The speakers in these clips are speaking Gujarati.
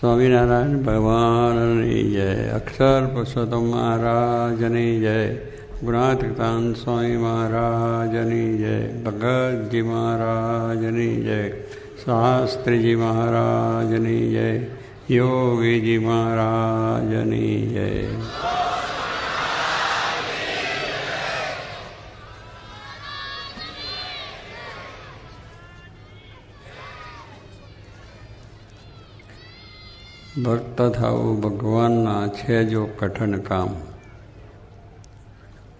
સ્વામિનારાયણ ભગવાનની જય. અક્ષર પુરુષોત્તમ મહારાજની જય. ગુણાતીતાન સ્વામી મહારાજની જય. ભગતજી મહારાજની જય. શાસ્ત્રીજી મહારાજની જય. યોગીજી મહારાજની જય. ભક્ત થવું ભગવાનના છે જો કઠણ કામ.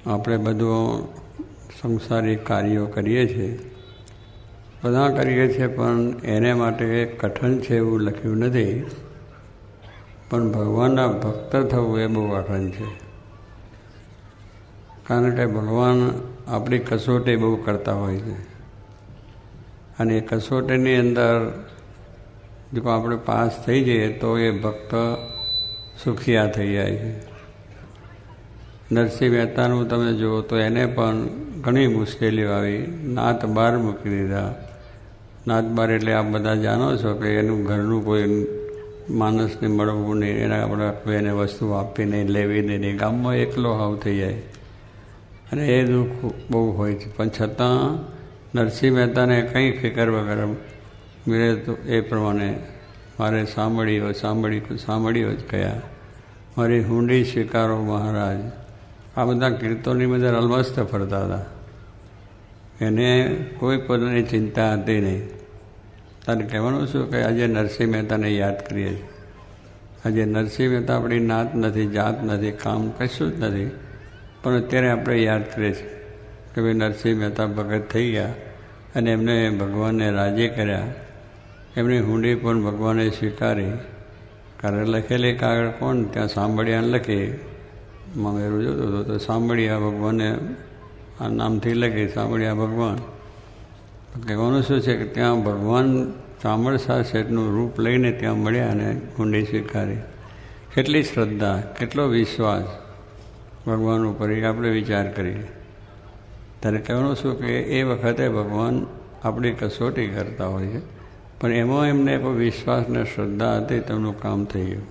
આપણે બધું સંસારી કાર્યો કરીએ છીએ. બધા કરીએ છીએ પણ એને માટે કઠણ છે એવું લખ્યું નથી. પણ ભગવાનના ભક્ત થવું એ બહુ કઠણ છે. કારણ કે ભગવાન આપણી કસોટી બહુ કરતા હોય છે. અને એ કસોટીની અંદર જો આપણે પાસ થઈ જઈએ તો એ ભક્ત સુખિયા થઈ જાય છે. નરસિંહ મહેતાનું તમે જુઓ તો એને પણ ઘણી મુશ્કેલીઓ આવી. નાત બહાર મૂકી દીધા. નાત બહાર એટલે આપ બધા જાણો છો કે એનું ઘરનું કોઈ માણસને મળવું નહીં. એના આપણે એને વસ્તુ આપી નહીં, લેવી નહીં. ગામમાં એકલો હાવ થઈ જાય. અને એ દુઃખ બહુ હોય છે. પણ છતાં નરસિંહ મહેતાને કંઈ ફિકર વગર મેરે તો એ પ્રમાણે મારે સાંભળ્યો સાંભળી સાંભળી જ કયા. મારી હુંડી સ્વીકારો મહારાજ. આ બધા કીર્તનની બધા અલમસ્ત ફરતા હતા. એને કોઈ પદની ચિંતા હતી નહીં. તારે કહેવાનું શું કે આજે નરસિંહ મહેતાને યાદ કરીએ છીએ. આજે નરસિંહ મહેતા આપણી નાત નથી, જાત નથી, કામ કશું જ નથી. પણ અત્યારે આપણે યાદ કરીએ છીએ કે ભાઈ નરસિંહ મહેતા ભગત થઈ ગયા અને એમને ભગવાનને રાજી કર્યા. એમની હુંડી પણ ભગવાને સ્વીકારી. કારણ લખેલી કાગળ કોણ? ત્યાં સાંભળ્યા લખી. મામેરું જોતો હતો તો સાંભળ્યા ભગવાને આ નામથી લખી, સાંભળ્યા ભગવાન. કહેવાનું શું છે કે ત્યાં ભગવાન ચામડસા શેઠનું રૂપ લઈને ત્યાં મળ્યા અને હુંડી સ્વીકારી. કેટલી શ્રદ્ધા, કેટલો વિશ્વાસ. ભગવાન ઉપર એ આપણે વિચાર કરીએ. ત્યારે કહેવાનું શું કે એ વખતે ભગવાન આપણી કસોટી કરતા હોય છે. પણ એમાં એમને વિશ્વાસ ને શ્રદ્ધા હતી, તેમનું કામ થઈ ગયું.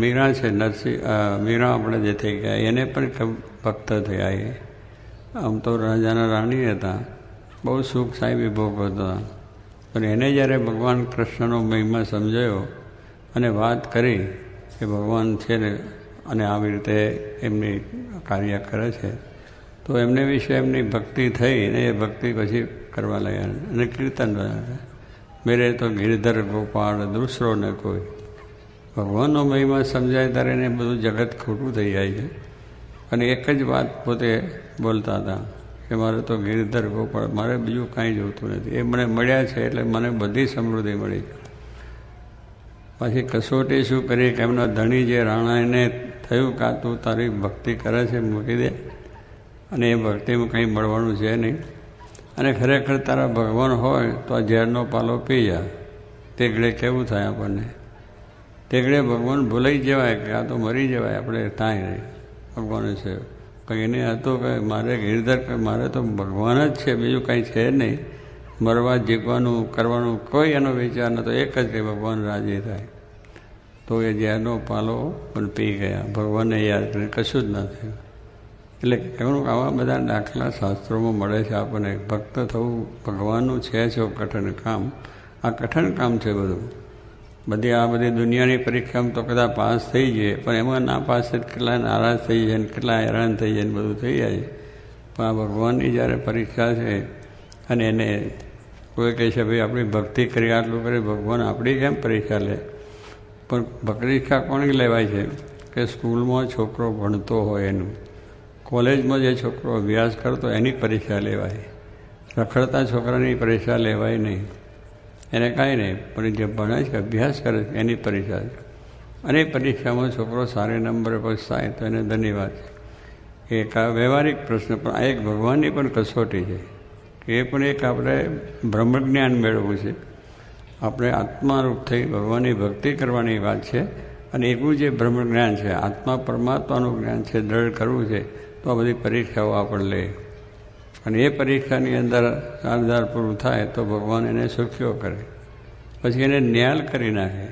મીરા છે, નરસિંહ મીરા આપણે જે થઈ ગયા, એને પણ ભક્ત થયા એ. આમ તો રાજાના રાણી હતા. બહુ સુખ સાહેબી ભોગ હતા. પણ એને જ્યારે ભગવાન કૃષ્ણનો મહિમા સમજાયો અને વાત કરી કે ભગવાન છે ને, અને આવી રીતે એમની કાર્ય કરે છે, તો એમને વિશે એમની ભક્તિ થઈ અને એ ભક્તિ પછી કરવા લાગ્યા અને કીર્તન મેરે તો ગિરધર ગોપાળ દૂસરો ને કોઈ. ભગવાનનો મહિમા સમજાય ત્યારે એને બધું જગત ખોટું થઈ જાય છે. અને એક જ વાત પોતે બોલતા હતા કે મારે તો ગિરધર ગોપાળ, મારે બીજું કાંઈ જોતું નથી. એ મને મળ્યા છે એટલે મને બધી સમૃદ્ધિ મળી. પછી કસોટી શું કરી કે એમના ધણી જે રાણા એને થયું કાં તું તારી ભક્તિ કરે છે મૂકી દે. અને એ ભક્તિમાં કંઈ મળવાનું છે નહીં. અને ખરેખર તારા ભગવાન હોય તો આ ઝેરનો પાલો પી જા. તેગડે કેવું થાય આપણને? તેગડે ભગવાન ભૂલાઈ જવાય કે આ તો મરી જવાય, આપણે થાય નહીં. ભગવાન છે. કંઈ એને હતું કે મારે ગિરધર કે મારે તો ભગવાન જ છે, બીજું કંઈ છે નહીં. મરવા જીવવાનું કરવાનું કોઈ એનો વિચાર નહોતો એક જ કે ભગવાન રાજી થાય. તો એ ઝેરનો પાલો પણ પી ગયા. ભગવાનને યાદ કરીને કશું જ ન થયું. એટલે કહેવાનું આવા બધા દાખલા શાસ્ત્રોમાં મળે છે. આપણને ભક્ત થવું ભગવાનનું છે છો કઠણ કામ. આ કઠણ કામ છે બધું. બધી આ બધી દુનિયાની પરીક્ષામાં તો કદાચ પાસ થઈ જાય પણ એમાં ના પાસ થાય કેટલા નારાજ થઈ જાય ને કેટલા હેરાન થઈ જાય ને બધું થઈ જાય પણ આ ભગવાનની જ્યારે પરીક્ષા છે અને એને કોઈ કહે છે, ભાઈ આપણી ભક્તિ કરી, આટલું કરી, ભગવાન આપણી કેમ પરીક્ષા લે? પણ પરીક્ષા કોની લેવાય છે? કે સ્કૂલમાં છોકરો ભણતો હોય એનું. કોલેજમાં જે છોકરો અભ્યાસ કરતો એની પરીક્ષા લેવાય. રખડતા છોકરાની પરીક્ષા લેવાય નહીં. એને કાંઈ નહીં, પણ જે ભણે છે, અભ્યાસ કરે છે, એની પરીક્ષા અને પરીક્ષામાં છોકરો સારા નંબરે પર થાય તો એને ધન્યવાદ. છે એક આ વ્યવહારિક પ્રશ્ન, પણ આ એક ભગવાનની પણ કસોટી છે. કે એ પણ એક આપણે બ્રહ્મજ્ઞાન મેળવવું છે. આપણે આત્મારૂપ થઈ ભગવાનની ભક્તિ કરવાની વાત છે. અને એવું જે બ્રહ્મજ્ઞાન છે, આત્મા પરમાત્માનું જ્ઞાન છે, દ્રઢ કરવું છે તો આ બધી પરીક્ષાઓ આપણે લે અને એ પરીક્ષાની અંદર સારદાર પૂરું થાય તો ભગવાન એને સુખ્યો કરે. પછી એને ન્યાલ કરી નાખે.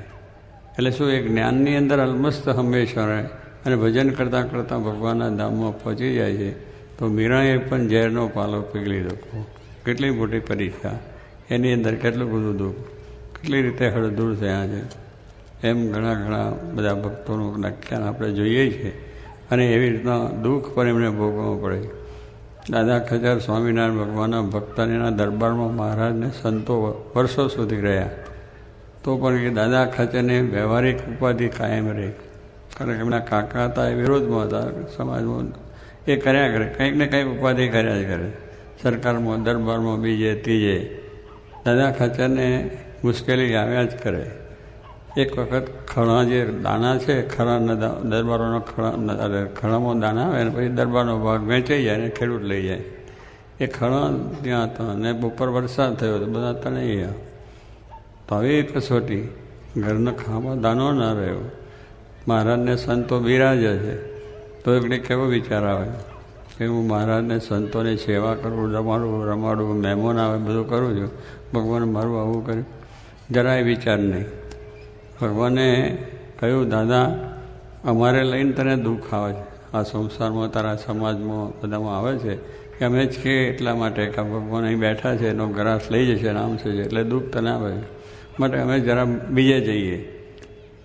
એટલે શું એ જ્ઞાનની અંદર અલમસ્ત હંમેશા રહે અને ભજન કરતાં કરતાં ભગવાનના ધામમાં પહોંચી જાય છે, તો મીરાએ પણ ઝેરનો પાલો પીગળી દો કેટલી મોટી પરીક્ષા. એની અંદર કેટલું બધું દુઃખ. કેટલી રીતે હળદૂર થયા છે. એમ ઘણા ઘણા બધા ભક્તોનું વ્યાખ્યાન આપણે જોઈએ છીએ અને એવી રીતના દુઃખ પણ એમને ભોગવવું પડે. દાદા ખજાર સ્વામિનારાયણ ભગવાનના ભક્તનીના દરબારમાં મહારાજને સંતો વર્ષો સુધી રહ્યા. તો પણ એ દાદા ખચરને વ્યવહારિક ઉપાધિ કાયમ રહી. કારણ કે એમના કાકા હતા, એ વિરોધમાં હતા, સમાજમાં. એ કર્યા કરે, કંઈક ને કંઈક ઉપાધિ કર્યા જ કરે. સરકારમાં, દરબારમાં બીજે, ત્રીજે. દાદા ખચરને મુશ્કેલી આવ્યા જ કરે. એક વખત ખણા જે દાણા છે ખરાના દરબારોનો ખણા અરે ખણામાં દાણા આવે અને પછી દરબારનો ભાગ વેચાઈ જાય અને ખેડૂત લઈ જાય. એ ખણા ત્યાં હતા અને બપોર વરસાદ થયો તો બધા તણાઈ ગયા. તો આવી કસોટી ઘરના ખામાં દાનો ના રહ્યો. મહારાજને સંતો બિરાજે છે. તો એકને કેવો વિચાર આવે? કે હું મહારાજને સંતોની સેવા કરું, રમાડું રમાડું, મહેમાન આવે, બધું કરું છું. ભગવાન મારું આવું કર્યું. જરાય વિચાર નહીં. ભગવાને કહ્યું, દાદા, અમારે લઈને તને દુઃખ આવે છે. આ સંસારમાં, તારા સમાજમાં બધામાં આવે છે. કે અમે જ કે એટલા માટે કે ભગવાન અહીં બેઠા છે, એનો ગ્રાસ લઈ જશે નામ છે એટલે દુઃખ તને આવે માટે અમે જરા બીજે જઈએ.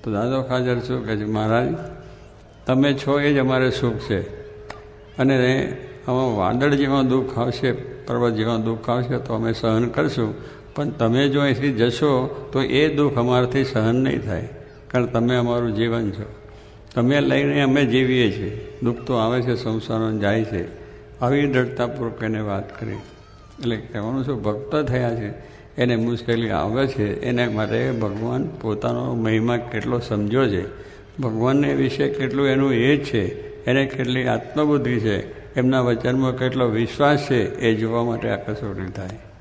તો દાદો ખાજર શું કહે છે, મહારાજ, તમે છો એ જ અમારે સુખ છે. અને આમાં વાદળ જેવા દુઃખ આવશે, પર્વત જેવા દુઃખ આવશે, તો અમે સહન કરશું. પણ તમે જો અહીંથી જશો, તો એ દુઃખ અમારાથી સહન નહીં થાય, કારણ તમે અમારું જીવન છો. તમે લઈને અમે જીવીએ છીએ. દુઃખ તો આવે છે સંસારો જાય છે. આવી દ્રઢતાપૂર્વક એને વાત કરી. એટલે કહેવાનું શું, ભક્ત થયા છે, એને મુશ્કેલી આવે છે, એને માટે ભગવાન પોતાનો મહિમા કેટલો સમજ્યો છે. ભગવાનને વિશે કેટલું એનું એ છે, એને કેટલી આત્મબુદ્ધિ છે, એમના વચનમાં કેટલો વિશ્વાસ છે, એ જોવા માટે આ થાય.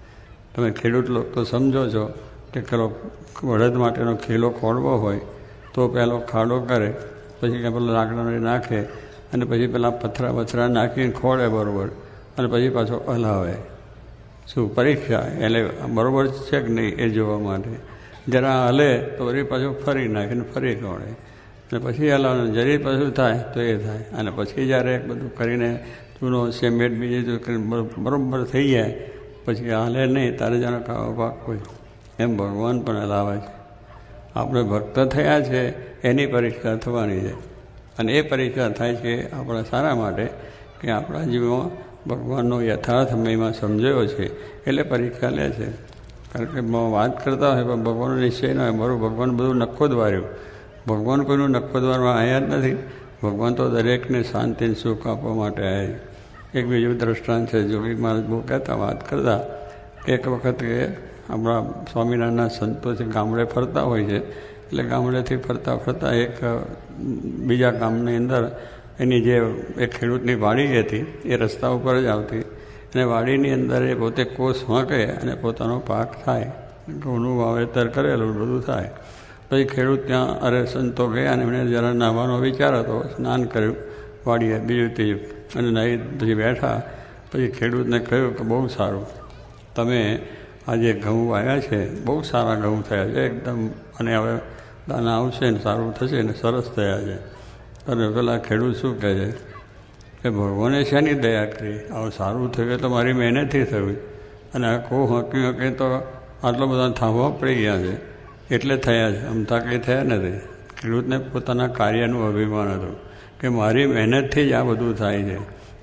તમે ખેડૂત લોકો તો સમજો છો કે પેલો બળદ માટેનો ખેલો ખોડવો હોય, તો પહેલો ખાડો કરે, પછી કે પેલો લાકડાને નાખે, અને પછી પેલા પથરા પથરા નાખીને ખોળે બરાબર, અને પછી પાછો હલાવે. શું, પરીક્ષા? એટલે બરાબર છે કે નહીં એ જોવા માટે? જરા હલે તો વળી પાછું ફરી નાખીને ફરી ખોળે. અને પછી હલાવવાનું, જરી પાછું થાય તો એ થાય. અને પછી જ્યારે બધું કરીને ચૂનો, સિમેન્ટ, બીજું કરીને બરાબર થઈ જાય પછી હાલે નહીં, તારે જાણે ખાવો પાક કોઈ એમ ભગવાન પણ હલાવે છે. આપણે ભક્ત થયા છે, એની પરીક્ષા થવાની છે. અને એ પરીક્ષા થાય છે આપણા સારા માટે કે આપણા જીવનમાં ભગવાનનો યથાર્થ મહિમા સમજાયો છે, એટલે પરીક્ષા લે છે. કારણ કે વાત કરતા હોય પણ ભગવાનનો નિશ્ચય ન હોય. મારું ભગવાન બધું નખો દ્વાર્યું. ભગવાન કોઈનું નખો દ્વારમાં આવ્યા જ નથી. ભગવાન તો દરેકને શાંતિ સુખ આપવા માટે આવ્યા એક બીજું દ્રષ્ટાંત છે જોગી મહારાજ બહુ કહેતા વાત કરતા એક વખત એ આપણા સ્વામિનારાયણના સંતો છે ગામડે ફરતા હોય છે, એટલે ગામડેથી ફરતા ફરતા એક બીજા ગામની અંદર એની જે એક ખેડૂતની વાડી હતી, એ રસ્તા ઉપર જ આવતી. અને વાડીની અંદર એ પોતે કોષ વાંકે અને પોતાનો પાક થાય. ઘઉંનું વાવેતર કરેલું, બધું થાય. પછી ખેડૂત ત્યાં અરે સંતો ગયા અને એમને જરા નાહવાનો વિચાર હતો, સ્નાન કર્યું, વાડીએ, બીજું ત્રીજું. અને નાહી પછી બેઠા, પછી ખેડૂતને કહ્યું કે બહુ સારું. તમે આજે ઘઉં વાવ્યા છે, બહુ સારા ઘઉં થયા છે, એકદમ, અને હવે દાના આવશે ને સારું થશે ને સરસ થયા છે. અને પેલા ખેડૂત શું કહે છે? કે ભગવાને શેની દયા કરી? આવું સારું થયું તો મારી મહેનતથી થયું. અને આ કો હકી હકી તો આટલા બધા થાંભવા પડી ગયા છે. એટલે થયા છે. અમતા કંઈ થયા નથી. ખેડૂતને પોતાના કાર્યનું અભિમાન હતું. કે મારી મહેનતથી જ આ બધું થાય છે.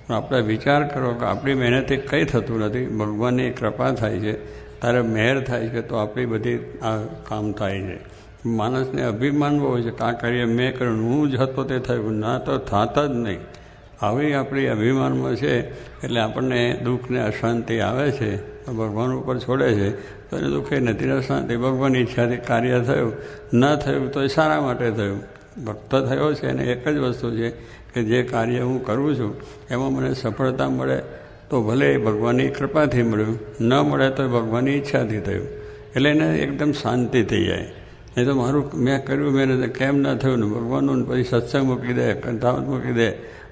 પણ આપણે વિચાર કરો કે આપણી મહેનતથી કંઈ થતું નથી, ભગવાનની કૃપા થાય છે. તારે મહેર થાય છે તો આપણી બધી આ કામ થાય છે. માણસને અભિમાન બહુ છે કે આ કાર્ય મેં કર્યું હું જ હતો તે થયું ના તો થતા જ નહીં. આવી આપણી અભિમાનમાં છે, એટલે આપણને દુઃખને અશાંતિ આવે છે ભગવાન ઉપર છોડે છે. તો એને દુઃખે નથી અશાંતિ, ભગવાનની ઈચ્છાથી કાર્ય થયું, ન થયું તો એ સારા માટે થયું. ભક્ત થયો છે અને એક જ વસ્તુ છે કે જે કાર્ય હું કરું છું, એમાં મને સફળતા મળે તો ભલે ભગવાનની કૃપાથી મળ્યું, ન મળે તો ભગવાનની ઈચ્છાથી થયું. એટલે એને એકદમ શાંતિ થઈ જાય. એ તો મારું, મેં કર્યું, મેં કેમ ના થયું ને ભગવાનનું પછી સત્સંગ મૂકી દે, કંઠાવત મૂકી દે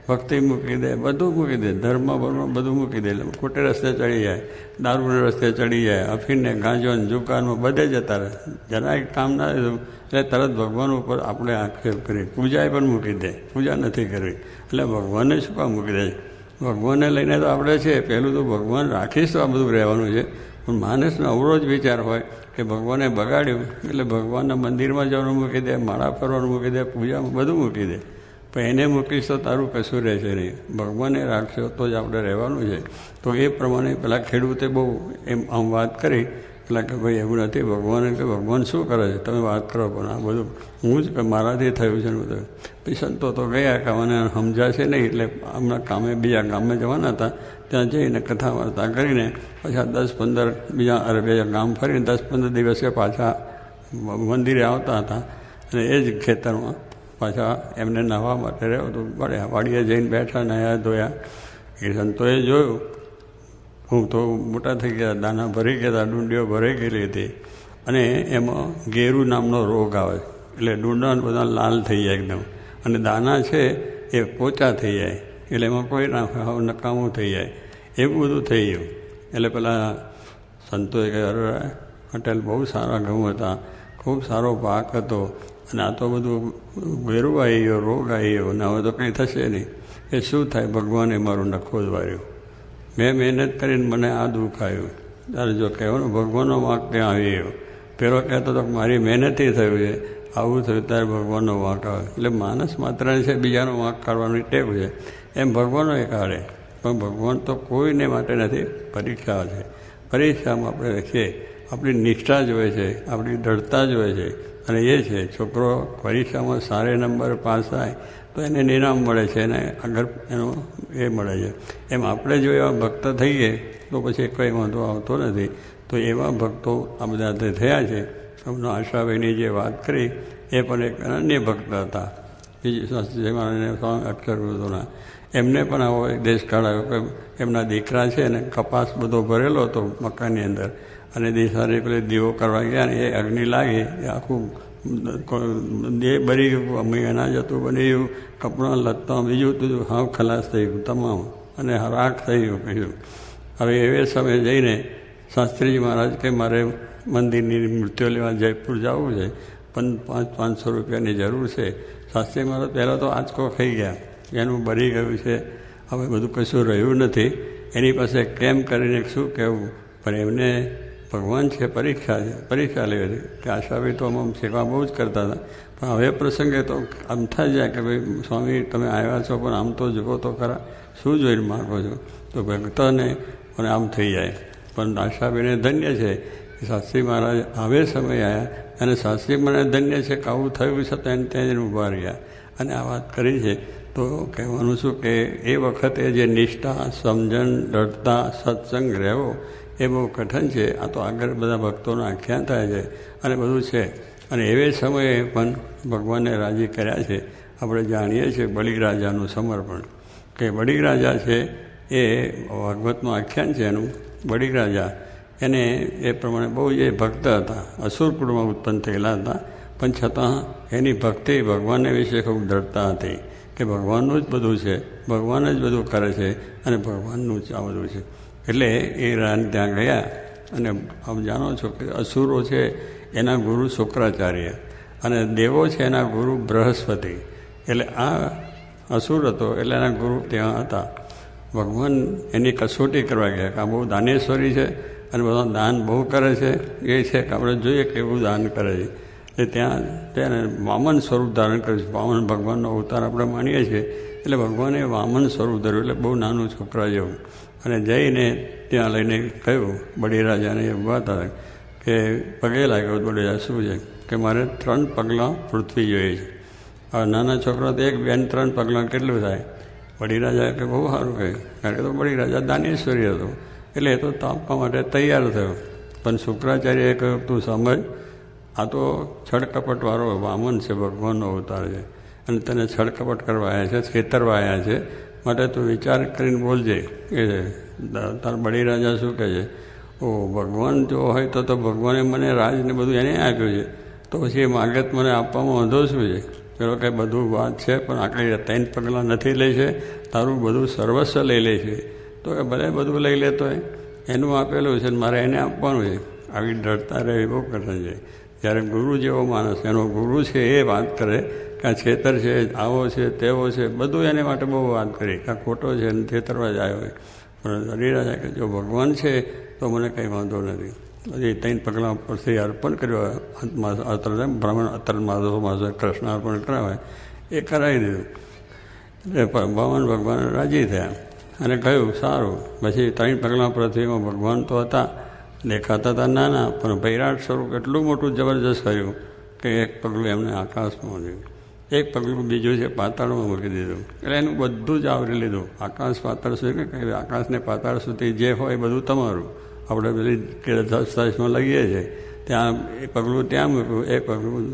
ભક્તિ મૂકી દે, બધું મૂકી દે, ધર્મ બર્મ બધું મૂકી દે. એટલે ખોટે રસ્તે ચડી જાય દારૂના રસ્તે ચડી જાય, અફીણને ગાંજો ને જુકાનમાં બધે જતા રહે. જરાય કામ ના એટલે તરત ભગવાન ઉપર આપણે આક્ષેપ કરી. પૂજાએ પણ મૂકી દે, પૂજા નથી કરવી. એટલે ભગવાનને શું કામ મૂકી દે? ભગવાનને લઈને તો આપણે છે, પહેલું તો ભગવાન રાખીશ તો આ બધું રહેવાનું છે. પણ માણસનો અવરોજ વિચાર હોય કે ભગવાને બગાડ્યું, એટલે ભગવાનના મંદિરમાં જવાનું મૂકી દે, માળા ફરવાનું મૂકી દે, પૂજામાં બધું મૂકી દે. પણ એને મૂકીશ તો તારું કશું રહેશે નહીં. ભગવાને રાખશો તો જ આપણે રહેવાનું છે. તો એ પ્રમાણે પેલા ખેડૂતે બહુ એમ આમ વાત કરી એટલે કે ભાઈ એવું નથી, ભગવાન એટલે ભગવાન શું કરે છે? તમે વાત કરો પણ આ બધું હું જ મારાથી થયું છે બધું. પછી સંતો તો ગયા કે મને સમજાશે નહીં, એટલે હમણાં કામે બીજા ગામમાં જવાના હતા. ત્યાં જઈને કથા વાર્તા કરીને પાછા દસ પંદર બીજા અરે બીજા ગામ ફરીને દસ પંદર દિવસે પાછા મંદિરે આવતા હતા. અને એ જ ખેતરમાં પાછા એમને નવા માટે રહ્યો તો પડ્યા વાડીએ જઈને બેઠા નયા ધોયા. એ સંતોએ જોયું, હું તો મોટા થઈ ગયા, દાના ભરી ગયા હતા ડુંડીઓ ભરાઈ ગયેલી હતી. અને એમાં ગેરુ નામનો રોગ આવે, એટલે ડુંડા બધા લાલ થઈ જાય એકદમ. અને દાના છે એ પોચા થઈ જાય, એટલે એમાં કોઈ ના નકામું થઈ જાય. એવું બધું થઈ ગયું. એટલે પેલા સંતોએ કહ્યું, અરે, પટેલ બહુ સારા ઘઉં હતા. ખૂબ સારો પાક હતો. અને આ તો બધું વેરું આવી ગયો રોગ આવી ગયો અને હવે તો કંઈ થશે નહીં. એ શું થાય? ભગવાને મારું નખો જ વાર્યો. મેં મહેનત કરીને મને આ દુઃખ આવ્યું. ત્યારે જો કહેવાનું ભગવાનનો વાંક ત્યાં આવી ગયો. પહેલો કહેતો તો મારી મહેનતથી થયું છે. આવું થયું ત્યારે ભગવાનનો વાંક આવે. એટલે માણસ માત્ર છે, બીજાનો વાંક કાઢવાની ટેવ છે. એમ ભગવાનો એ કાઢે. પણ ભગવાન તો કોઈને માટે નથી, પરીક્ષા છે. પરીક્ષામાં આપણે છે, આપણી નિષ્ઠા જોઈએ છે, આપણી દૃઢતા જોઈએ છે. અને એ છે, છોકરો પરીક્ષામાં સારા નંબર પાસ થાય, તો એને નિનામ મળે છે અને આગળ એનો એ મળે છે. એમ આપણે જો એવા ભક્ત થઈએ, તો પછી કંઈ વાંધો આવતો નથી. તો એવા ભક્તો આ બધા થયા છે એમનો આશાભાઈની જે વાત કરી, એ પણ એક અનન્ય ભક્ત હતા. બીજી શાસ્ત્રી સ્વામી અક્ષર એમને પણ આવો એક દેશ કાઢાયો કે એમના દીકરા છે ને કપાસ બધો ભરેલો હતો મકાનની અંદર. અને દિશાને પેલે દીવો કરવા ગયા ને એ અગ્નિ લાગી. એ આખું દેહ બળી ગયું. અનાજ હતું બની ગયું કપડાં લત્તા બીજું તું હાવ ખલાસ થઈ ગયું તમામ. અને રાખ થઈ ગયું કહ્યું હવે એવે સમયે જઈને શાસ્ત્રીજી મહારાજ કે મારે મંદિરની મૃત્યુ લેવા જયપુર જવું છે. પણ પાંચ, પાંચસો રૂપિયાની જરૂર છે. શાસ્ત્રી મહારાજ પહેલાં તો આંચકો ખાઈ ગયા. એનું બળી ગયું છે. હવે બધું કશું રહ્યું નથી. એની પાસે કેમ કરીને શું કહેવું? પણ એમને ભગવાન છે, પરીક્ષા છે, પરીક્ષા લેવી હતી કે આશાભાઈ તો આમ સેવા બહુ જ કરતા હતા. પણ હવે પ્રસંગે તો આમ થઈ જાય કે ભાઈ, સ્વામી તમે આવ્યા છો, પણ આમ તો જુઓ તો ખરા. શું જોઈને માગો છો? તો ભક્તને પણ આમ થઈ જાય. પણ આશાભાઈને ધન્ય છે શાસ્ત્રી મહારાજ હવે સમય આવ્યા અને શાસ્ત્રી મને ધન્ય છે કે આવું થયું એને ત્યાં જઈને ઊભા રહ્યા. અને આ વાત કરી છે, તો કહેવાનું શું કે એ વખતે જે નિષ્ઠા, સમજણ દૃઢતા સત્સંગ રહેવો એ બહુ કઠન છે. આ તો આગળ બધા ભક્તોના આખ્યાન થાય છે. અને બધું છે. અને એવે સમયે પણ ભગવાનને રાજી કર્યા છે. આપણે જાણીએ છીએ બલિક રાજાનું સમર્પણ. કે બલિક રાજા છે એ ભાગવતનું આખ્યાન છે એનું. બલિક રાજા. એને એ પ્રમાણે બહુ એ ભક્ત હતા. અસુર કુળમાં ઉત્પન્ન થયેલા હતા. પણ છતાં એની ભક્તિ ભગવાનને વિશે ખૂબ દૃઢતા હતી. કે ભગવાનનું જ બધું છે. ભગવાન જ બધું કરે છે. અને ભગવાનનું જ આ બધું છે. એટલે એ રાન ત્યાં ગયા અને આમ જાણો છો કે અસુરો છે, એના ગુરુ શુક્રાચાર્ય અને દેવો છે એના ગુરુ બૃહસ્પતિ. એટલે આ અસુર હતો, એટલે એના ગુરુ ત્યાં હતા. ભગવાન એની કસોટી કરવા ગયા કે આ બહુ દાનેશ્વરી છે અને બધા દાન બહુ કરે છે. એ છે કે આપણે જોઈએ કેવું દાન કરે છે. એટલે ત્યાં તેને વામન સ્વરૂપ ધારણ કર્યું છે. વામન ભગવાનનો અવતાર આપણે માનીએ છીએ. એટલે ભગવાને વામન સ્વરૂપ ધર્યું, એટલે બહુ નાનું છોકરા જેવું. અને જઈને ત્યાં લઈને કહ્યું, બળી રાજાને એ વાત કે પગે લાગ્યો રાજા, શું છે? કે મારે ત્રણ પગલાં પૃથ્વી જોઈએ છે. આ નાના છોકરા તો એક બેન ત્રણ પગલાં કેટલું થાય? બળી રાજા કે, બહુ સારું કહે. કારણ કે તો બળી રાજા દાનેશ્વરી હતો. એટલે એ તો તાપવા માટે તૈયાર થયો. પણ શુક્રાચાર્યએ કહ્યું, તું સમજ આ તો છળકપટવાળો વામન છે, ભગવાનનો અવતાર છે. અને તને છળકપટ કરવા આવ્યા છે છેતરવા આવ્યા છે. માટે તું વિચાર કરીને બોલજે એ તાર બળી રાજા શું કહે છે? ઓ, ભગવાન જો હોય તો તો ભગવાને મને રાજને બધું એને આપ્યું છે. તો પછી એ માગત મને આપવામાં વાંધો શું છે? પેલો કંઈ બધું વાત છે, પણ આકડી ત્રણ પગલાં નથી લે છે. તારું બધું સર્વસ્વ લઈ લે છે. તો એ ભલે બધું લઈ લેતો હોય. એનું આપેલું છે મારે એને આપવાનું છે. આવી ડરતા રહે બહુ કઠણ છે જ્યારે ગુરુ જેવો માણસ, એનો ગુરુ છે એ વાત કરે કે છેતર છે, આવો છે, તેવો છે, બધું એને માટે બહુ વાત કરી. કે ખોટો છે અને છેતરવા જ આવ્યો પણ હરિરાજા કે જો ભગવાન છે, તો મને કંઈ વાંધો નથી. પછી ત્રણ પગલાં પરથી અર્પણ કર્યો. અંતમાં અત્ર બ્રાહ્મણ, અતર માધો માધો કૃષ્ણ અર્પણ કરાવે. એ કરાવી દીધું. એટલે ભગવાન ભગવાન રાજી થયા. અને કહ્યું, સારું. પછી ત્રણ પગલાં પૃથ્વીમાં ભગવાન તો હતા, દેખાતા હતા નાના, પણ ભૈરાટ સ્વરૂપ એટલું મોટું જબરજસ્ત કર્યું કે એક પગલું એમને આકાશમાં મૂક્યું એક પગલું બીજું છે પાતાળમાં મૂકી દીધું. એટલે એનું બધું જ આવરી લીધું. આકાશ પાતાળ સુધી કે આકાશને પાતાળ સુધી જે હોય એ બધું તમારું. આપણે પેલી કેસમાં લઈએ છીએ. ત્યાં એ પગલું ત્યાં મૂક્યું, એ પગલું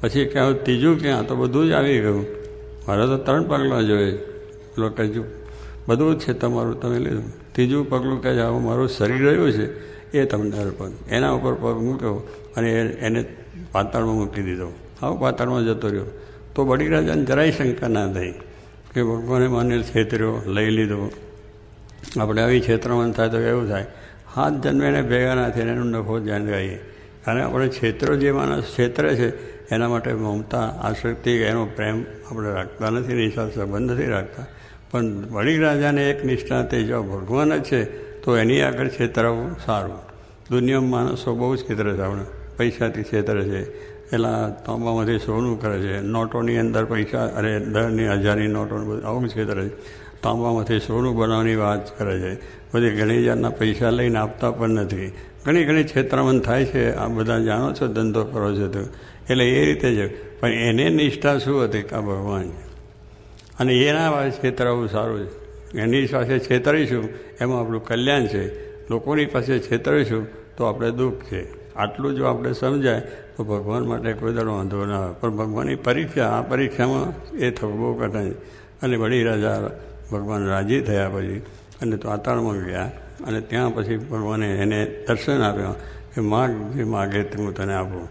પછી ક્યાં ત્રીજું ક્યાં, તો બધું જ આવી ગયું. મારે તો ત્રણ પગલાં જોઈએ. પેલો કહેજું બધું જ છે તમારું, તમે લીધું ત્રીજું પગલું કહે, આવું મારું શરીર રહ્યું છે, એ તમને અર્પણ. એના ઉપર પગ મૂક્યો અને એને પાતાળમાં મૂકી દીધો. આવો પાતાળમાં જતો રહ્યો. તો બળી રાજાને જરાય શંકા ના થઈ કે ભગવાને મને છેતર્યો, લઈ લીધો. આપણે આવી ક્ષેત્રમાં થાય તો એવું થાય. હાથ જન્મે એને ભેગા ના થઈને એનો નફો ધ્યાન ગાઈએ અને આપણે છેતરો જે માણસ ક્ષેત્રે છે, એના માટે મમતા, આસક્તિ, એનો પ્રેમ આપણે રાખતા નથી નિશા સંબંધ નથી રાખતા. પણ વડી રાજાને એક નિષ્ઠા તે જો ભગવાન જ છે, તો એની આગળ છેતરાવું સારું. દુનિયામાં માણસો બહુ જ છેતરે છે, આપણે પૈસાથી છેતરે છે. પેલા તાંબામાંથી સોનું કરે છે. નોટોની અંદર પૈસા, અરે, દરની હજારની નોટો, બધું આવું છેતરે છે. તાંબામાંથી સોનું બનાવવાની વાત કરે છે. બધી ઘણી જાતના પૈસા લઈને આપતા પણ નથી. ઘણી ઘણી છેતરામણ થાય છે. આ બધા જાણો છો, ધંધો કરો છો તો. એટલે એ રીતે છે પણ એને નિષ્ઠા શું હતી? કે ભગવાન. અને એના પાસે છેતરાવું સારું છે. એની પાસે છેતરીશું, એમાં આપણું કલ્યાણ છે. લોકોની પાસે છેતરીશું, તો આપણે દુઃખ છે. આટલું જો આપણે સમજાય, તો ભગવાન માટે કોઈ દડો વાંધો ના આવે. પણ ભગવાનની પરીક્ષા, આ પરીક્ષામાં એ થવું બહુ કઠિન અને વળી રાજા ભગવાન રાજી થયા પછી, અને તાતાળમાં ગયા, અને ત્યાં પછી ભગવાને એને દર્શન આપ્યા, કે માગ જે માગે તે હું તને આપું.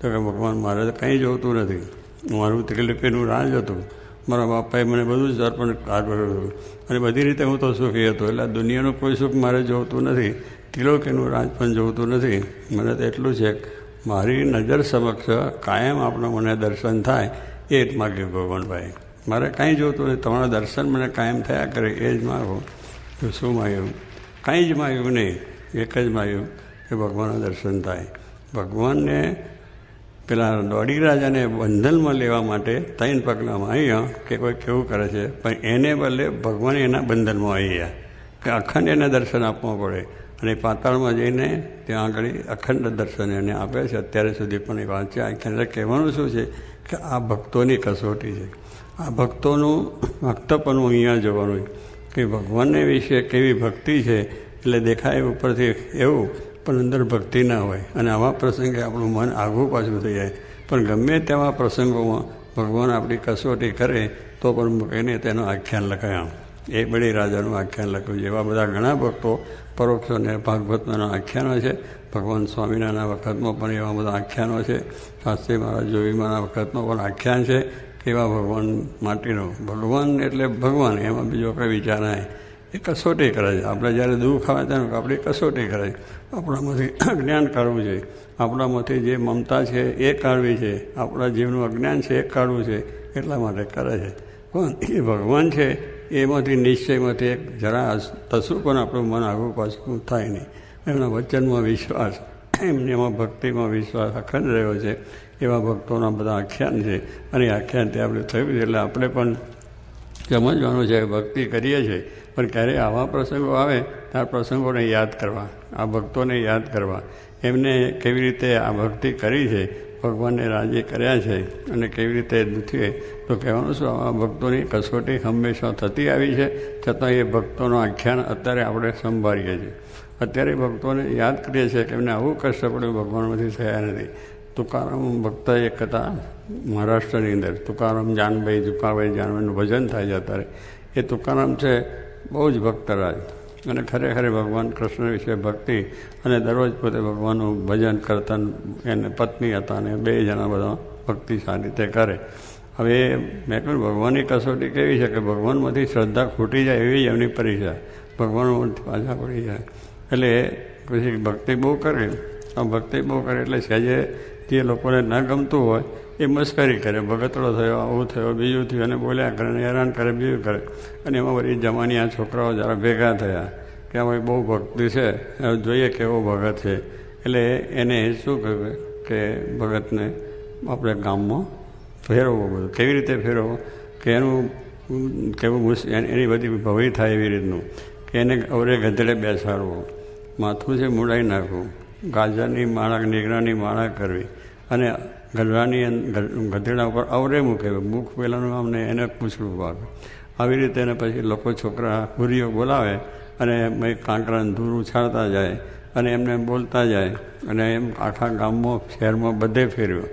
તો કે ભગવાન મારે કંઈ જોતું નથી. મારું ત્રિલિપીનું રાજ હતું. મારા બાપાએ મને બધું જ અર્પણ કર્યું હતું. અને બધી રીતે હું તો સુખી હતો, એટલે દુનિયાનું કોઈ સુખ મારે જોતું નથી. ત્રિલોકીનું રાજ પણ જોતું નથી. મને તો એટલું છે મારી નજર સમક્ષ કાયમ આપણો મને દર્શન થાય એ જ માગ્યું ભગવાનભાઈ. મારે કાંઈ જોતું નહીં તમારા દર્શન મને કાયમ થયા કરે એ જ માગું. તો શું માગ્યું? કાંઈ જ માગ્યું નહીં. એક જ માગ્યું કે ભગવાનના દર્શન થાય. ભગવાનને પેલા દોડી રાજાને બંધનમાં લેવા માટે ત્રણ પગલામાં આવ્યા કે કોઈ કેવું કરે છે. પણ એને બદલે ભગવાન એના બંધનમાં આવી ગયા કે અખંડ એને દર્શન આપવા પડે. અને પાતાળમાં જઈને ત્યાં આગળ અખંડ દર્શન એને આપે છે. અત્યારે સુધી પણ એ વાંચ્યા. એટલે કહેવાનું શું છે કે આ ભક્તોની કસોટી છે. આ ભક્તોનું ભક્તપણું અહીંયા જોવાનું કે ભગવાનને વિશે કેવી ભક્તિ છે એટલે દેખાય ઉપરથી એવું, પણ અંદર ભક્તિ ના હોય. અને આવા પ્રસંગે આપણું મન આઘું પાછું થઈ જાય. પણ ગમે તેવા પ્રસંગોમાં ભગવાન આપણી કસોટી કરે, તો પણ મૂકીને તેનું આખ્યાન લખાયા એ બળી રાજાનું આખ્યાન લખ્યું છે. એવા બધા ઘણા ભક્તો, પરોક્ષ અને ભાગવતના આખ્યાનો છે. ભગવાન સ્વામિનારાયણના વખતમાં પણ એવા બધા આખ્યાનો છે. શાસ્ત્રી મહારાજ જોગીમાના વખતમાં પણ આખ્યાન છે એવા ભગવાન માટેનો. ભગવાન એટલે ભગવાન, એમાં બીજો કંઈ વિચાર નહીં. એ કસોટી કરે છે. આપણે જ્યારે દુઃખ આવે ત્યારે આપણી કસોટી કરે આપણામાંથી અજ્ઞાન કાઢવું છે. આપણામાંથી જે મમતા છે એ કાઢવી છે. આપણા જીવનું અજ્ઞાન છે એ કાઢવું છે. એટલા માટે કરે છે. પણ એ ભગવાન છે એમાંથી નિશ્ચયમાંથી એક જરા તસું પણ આપણું મન આગું પાછું થાય નહીં. એમના વચનમાં વિશ્વાસ, એમને એમાં ભક્તિમાં વિશ્વાસ અખંડ રહ્યો છે. એવા ભક્તોના બધા આખ્યાન છે. અને આખ્યાન તે આપણે થયું છે એટલે આપણે પણ સમજવાનું છે, ભક્તિ કરીએ છીએ. પણ ક્યારેય આવા પ્રસંગો આવે ત્યાં પ્રસંગોને યાદ કરવા, આ ભક્તોને યાદ કરવા. એમને કેવી રીતે આ ભક્તિ કરી છે ભગવાનને રાજી કર્યા છે અને કેવી રીતે દુખીએ તો કહેવાનું શું? આ ભક્તોની કસોટી હંમેશા થતી આવી છે. છતાં એ ભક્તોનું આખ્યાન અત્યારે આપણે સંભાળીએ છીએ. અત્યારે ભક્તોને યાદ કરીએ છીએ કે એમને આવું કષ્ટ પડ્યું, ભગવાનમાંથી થયા નથી. તુકારામ ભક્ત એક હતા મહારાષ્ટ્રની અંદર, તુકારામ જાનભાઈ ઝુકાભાઈ જાનભાઈનું ભજન થાય છે અત્યારે. એ તુકારામ છે બહુ જ ભક્તરાજ. અને ખરેખર ભગવાન કૃષ્ણ વિશે ભક્તિ અને દરરોજ પોતે ભગવાનનું ભજન કરતા એને પત્ની હતા અને બે જણા બધા ભક્તિ સારી રીતે કરે. હવે મેં કહ્યું, ભગવાનની કસોટી કેવી છે કે ભગવાનમાંથી શ્રદ્ધા ખૂટી જાય એવી એમની પરીક્ષા. ભગવાનમાંથી પાછા પડી જાય. એટલે પછી ભક્તિ બહુ કરે. આ ભક્તિ બહુ કરે એટલે સહેજે જે લોકોને ના ગમતું હોય એ મસ્કરી કરે, ભગતડો થયો, આવું થયો, બીજું થયું, અને બોલ્યા કરે હેરાન કરે, બીજું કરે. અને એમાં વળી જમાની આ છોકરાઓ જરા ભેગા થયા, કે આ બહુ ભક્તિ છે જોઈએ કેવો ભગત છે. એટલે એને શું કહ્યું કે ભગતને આપણે ગામમાં ફેરવવો બધું. કેવી રીતે ફેરવવો? કે એનું, કેવું એની બધી ભવી થાય એવી રીતનું. કે એને અવરે ગધેડે બેસાડવો. માથું છે મુડાઈ નાખવું. ગાજરની માળા, નીગરાની માળા કરવી. અને ગધડાની ગધેડા ઉપર અવરે મૂકે મુખ પહેલાંનું આમને એને પૂછડું ભાગ આવી રીતે એને પછી લોકો છોકરા હુરીઓ બોલાવે અને કાંકરાને ધૂર ઉછાળતા જાય અને એમને બોલતા જાય અને એમ આખા ગામમાં, શહેરમાં બધે ફેર્યો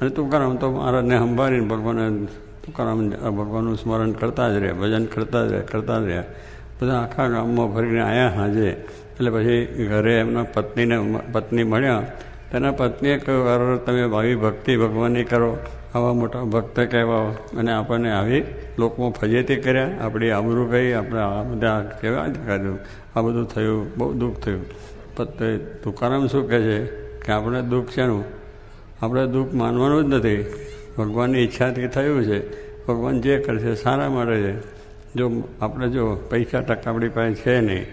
અને તુકારામ તો મહારાજને સંભાળીને ભગવાને, તુકારામ ભગવાનનું સ્મરણ કરતા જ રહ્યા, ભજન કરતા જ રહ્યા, કરતા જ રહ્યા. બધા આખા ગામમાં ફરીને આવ્યા સાંજે. એટલે પછી ઘરે એમના પત્નીને, પત્ની મળ્યા તેના પત્નીએ કહ્યું અરે તમે આવી ભક્તિ ભગવાનની કરો, આવા મોટા ભક્ત કહેવાઓ. અને આપણને આવી લોકોમાં ફજેતી કર્યા. આપણી આબરૂ ગઈ, આપણે આ બધા કહેવા જ કર્યું આ બધું થયું, બહુ દુઃખ થયું. પણ તુકારામ શું કહે છે? કે આપણે દુઃખ શેનું? આપણે દુઃખ માનવાનું જ નથી. ભગવાનની ઈચ્છાથી થયું છે. ભગવાન જે કરશે સારા માટે છે. જો આપણે જો પૈસા ટકા આપણી પાસે છે નહીં,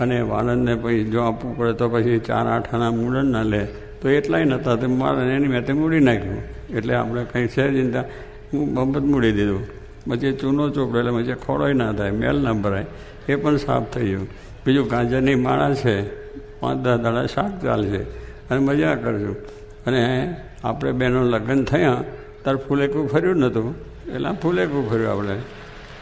અને વાળંદને પછી જો આપવું પડે તો પછી ચાર આઠ આના મૂળન ના લે. તો એટલાય નહોતા તો મારે એની મેં તે મૂડી નાખ્યું. એટલે આપણે કંઈ છે ચિંતા હું બબત મૂડી દીધું. પછી ચૂનો ચોપડો, એટલે પછી ખોળોય ના થાય. મેલ ના ભરાય. એ પણ સાફ થઈ ગયું. બીજું ગાજરની માળા છે. પાંચ દસ દાડા શાક ચાલશે અને મજા કરજો. અને આપણે બેનો લગ્ન થયા ત્યારે ફૂલેકું ફર્યું નહોતું એટલે ફૂલેકું ફર્યું આપણે.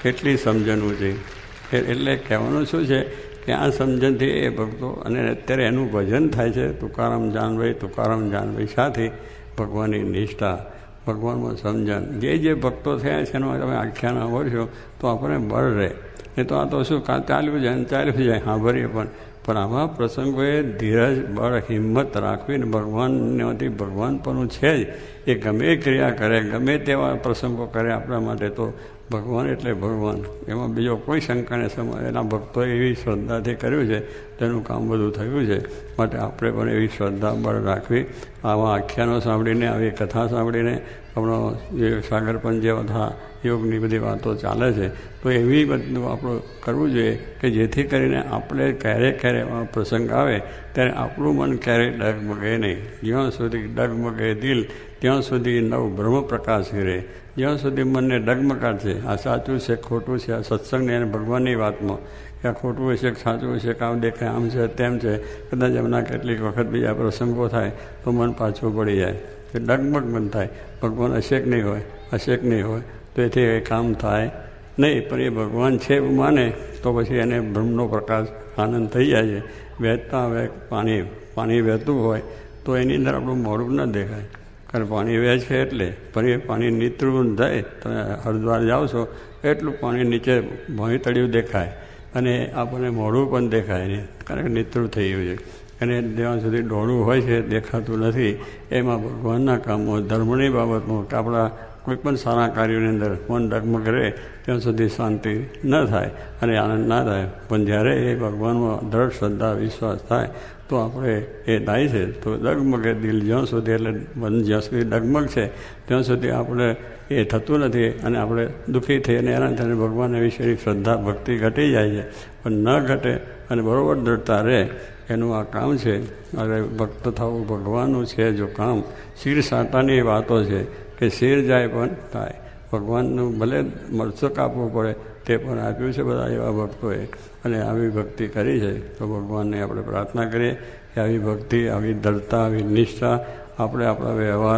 કેટલી સમજણું છે. એટલે કહેવાનું શું છે? આ સમજણથી એ ભક્તો અને અત્યારે એનું ભજન થાય છે, તુકારામ જાનભાઈ તુકારામ જાનભાઈ સાથે ભગવાનની નિષ્ઠા, ભગવાનમાં સમજણ. જે જે ભક્તો થયા છે, એનો તમે આખ્યાન આવડશો તો આપણને બળ રહે. એ તો આ તો શું ચાલ્યું જાય ચાલ્યું જાય, સાંભળીએ પણ. પણ આવા પ્રસંગોએ ધીરજ, બળ, હિંમત રાખવીને ભગવાનથી ભગવાન પણ છે જ. એ ગમે ક્રિયા કરે, ગમે તેવા પ્રસંગો કરે આપણા માટે, તો ભગવાન એટલે ભગવાન. એમાં બીજો કોઈ શંકાને સમય એના ભક્તોએ એવી શ્રદ્ધાથી કર્યું છે, તેનું કામ બધું થયું છે. માટે આપણે પણ એવી શ્રદ્ધા બળ રાખવી. આવા આખ્યાનો સાંભળીને, આવી કથા સાંભળીને, આપણો જે સાગરપંચ જે બધા યોગની બધી વાતો ચાલે છે, તો એવી બધું આપણું કરવું જોઈએ કે જેથી કરીને આપણે ક્યારેક ક્યારે એવા પ્રસંગ આવે ત્યારે આપણું મન ક્યારેય ડગમગે નહીં. જ્યાં સુધી ડગમગે દિલ, ત્યાં સુધી નવ બ્રહ્મ પ્રકાશ રહે. જ્યાં સુધી મનને ડગમગાડશે આ સાચું છે, ખોટું છે, આ સત્સંગની અને ભગવાનની વાતમાં. કે આ ખોટું હશે, કે સાચું હશે કે આમ દેખાય આમ છે, તેમ છે, કદાચ એમના કેટલીક વખત બીજા પ્રસંગો થાય, તો મન પાછું પડી જાય. કે ડગમગ મન થાય. ભગવાન અશેક નહીં હોય, અશેક નહીં હોય. તો એથી એ કામ થાય. નહીં, પણ એ ભગવાન છે એવું માને, તો પછી એને બ્રહ્મનો પ્રકાશ આનંદ થઈ જાય છે. વહેતા હવે પાણી પાણી વહેતું હોય, તો એની અંદર આપણું મોડું ન દેખાય. કારણ પાણી વહે છે એટલે. પણ એ પાણી નીતરું થાય. તમે હરિદ્વાર જાઓ છો, એટલું પાણી નીચે ભણી તળિયું દેખાય. અને આપણને મોઢું પણ દેખાય નહીં, કારણ કે નીતરું થઈ ગયું છે. અને જ્યાં સુધી ડોળું હોય છે, દેખાતું નથી, એમાં ભગવાનના કામો, ધર્મની બાબતમાં, કે આપણા કોઈ પણ સારા કાર્યોની અંદર મન ડગમગ રહે ત્યાં સુધી શાંતિ ન થાય અને આનંદ ના થાય. પણ જ્યારે એ ભગવાનમાં દ્રઢ શ્રદ્ધા, વિશ્વાસ થાય, તો આપણે એ થાય છે. તો ડગમગે દિલ જ્યાં સુધી, એટલે મન જ્યાં સુધી ડગમગ છે ત્યાં સુધી આપણે એ થતું નથી અને આપણે દુઃખી થઈ અને એના થઈને ભગવાન વિશેની શ્રદ્ધા, ભક્તિ ઘટી જાય છે. પણ ન ઘટે અને બરાબર દ્રઢતા રહે, એનું આ કામ છે. અરે ભક્ત થવું ભગવાનનું છે જો કામ. શિર સાટાની વાતો છે. કે શેર જાય પણ થાય. ભગવાનનું ભલે મરચો કાપવું પડે, તે પણ આપ્યું છે બધા એવા ભક્તોએ. અને આવી ભક્તિ કરી છે, તો ભગવાનને આપણે પ્રાર્થના કરીએ કે આવી ભક્તિ, આવી દળતા આવી નિષ્ઠા, આપણે આપણા વ્યવહાર